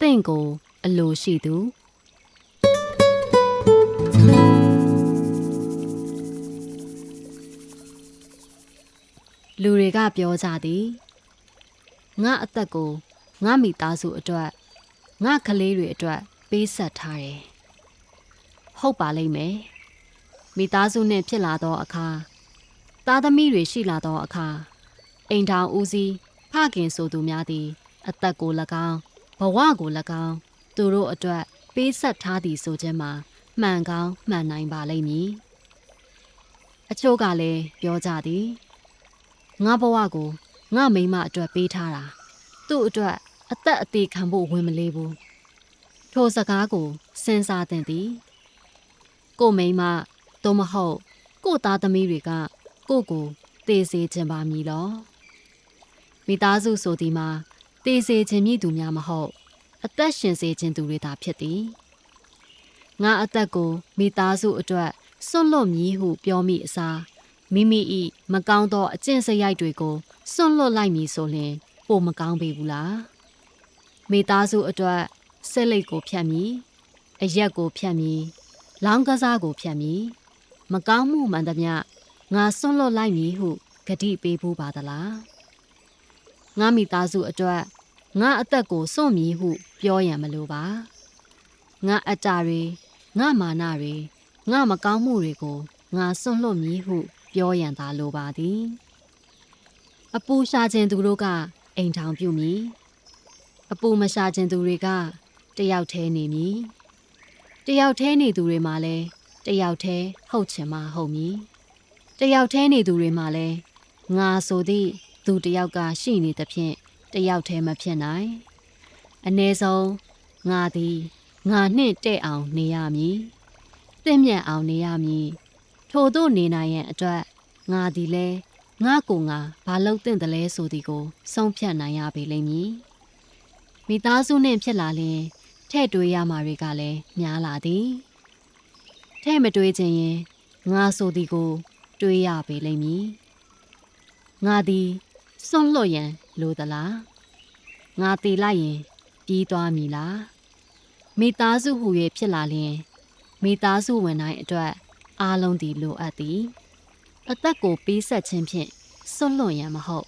တင့်ကိုအလိုရှိသူလူတွေကပြောကြသည်ငါအသက်ကိုငါမိသားစုအတွက်ငါကလေးတွေအတွက်ပေးဆက်ထားတယ်ဟုတ်ပါလိမ့်မယ်မိသားစုနဲ့ဖြစ်လာသောအခါသားသမီးတွေရှိလာသောအခါအိမ်ထောင်ဦးစီးဖခင်ဆိုသူများသည် အသက်ကို၎င်း ဘဝကို၎င်းသူတို့အတွက်ပေးဆက်ထားသည်ဆိုခြင်းမှာမှန်ကောင်းမှန်နိုင်ပါလိမ့်မည်အချို့ကလည်းပြောကြသည်ငါဘဝကိုငါမိန်းမအတွက်ပေးထားတာသူ့အတွက်အသက်အသေးခံဖို့ဝင်မလေးဘူးထိုစကားကိုစဉ်းစားသင့်သည်ကိုမိန်းမသို့မဟုတ်ကိုသားသမီးတွေကကိုကိုသေစေခြင်းပါမည်လောမိသားစုဆိုဒီမှာ သေစေခြင်းမြည်သူများမဟုတ် အသက်ရှင်စေခြင်းသူတွေသာဖြစ်သည်ငါအသက်ကိုမိသားစုအတွက်စွန့်လွတ်မည်ဟုပြောမိအစားမိမိ၏မကောင်းသောအကျင့်စရိုက်တွေကိုစွန့်လွတ်လိုက်မည်ဆိုရင်ပိုမကောင်းပေဘူးလားမိသားစုအတွက်ဆက်လက်ကိုဖြတ်မည်အရက်ကိုဖြတ်မည်လောင်းကစားကိုဖြတ်မည်မကောင်းမှုမှန်သမျှငါစွန့်လွတ်လိုက်မည်ဟုဂတိပေးဖို့ပါသလားငါမိသားစုအတွက် ငါအသက်ကိုစွန့်မည်ဟုပြောရန်မလိုပါငါအတ္တတွေငါမာနတွေငါမကောင်းမှုတွေကိုငါစွန့်လွတ်မည်ဟု ပြောရန်သာလိုပါသည်အပူရှာခြင်းသူတို့ကအိမ်ထောင်ပြုမည်အပူမရှာခြင်းသူတွေကတယောက်တည်းနေမည်တယောက်တည်းနေသူတွေမှာလည်းတယောက်တည်းဟုတ်ချင်မှဟုတ်မည်တယောက်တည်းနေသူတွေမှာလည်းငါဆိုသည့်သူတယောက်ကရှိနေသဖြင့် တယောက်တည်းမဖြစ်နိုင်အ ਨੇ ဆုံးငါသည်ငါနှင့်တဲ့အောင်နေရမည်တင့်မြတ်အောင်နေရမည်ထို့သို့နေနိုင်ရန်အတွက်ငါသည်လဲငါကိုငါဘာလို့တင့်တယ်လဲဆိုသည်ကို ဆုံးဖြတ်နိုင်ရပေလိမ့်မည်မိသားစုနှင့်ဖြစ်လာရင်ထဲ့တွေးရမှာတွေကလည်းများလာသည်ထဲ့မတွေးခြင်းရင်ငါဆိုသည်ကို တွေးရပေလိမ့်မည်ငါသည်စွန့်လွတ်ရန် လိုသလားငါတည်လိုက်ရင်ပြီးသွားမည်လားမိသားစုဟူ၍ဖြစ်လာလျင်မိသားစုဝင်တိုင်းအတွက်အားလုံးသည်လိုအပ်သည်အသက်ကိုပေးဆက်ခြင်းဖြင့်စွန့်လွတ်ရန်မဟုတ်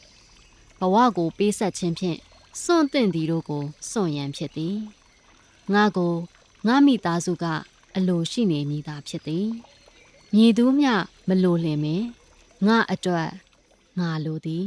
ဘဝကိုပေးဆက်ခြင်းဖြင့်စွန့်သင့်သည်တို့ကိုစွန့်ရန်ဖြစ်သည်ငါကိုငါမိသားစုကအလိုရှိနေမည်သာဖြစ်သည်မြည်သူမျှမလိုလင်မင်ငါအတွက်ငါလိုသည်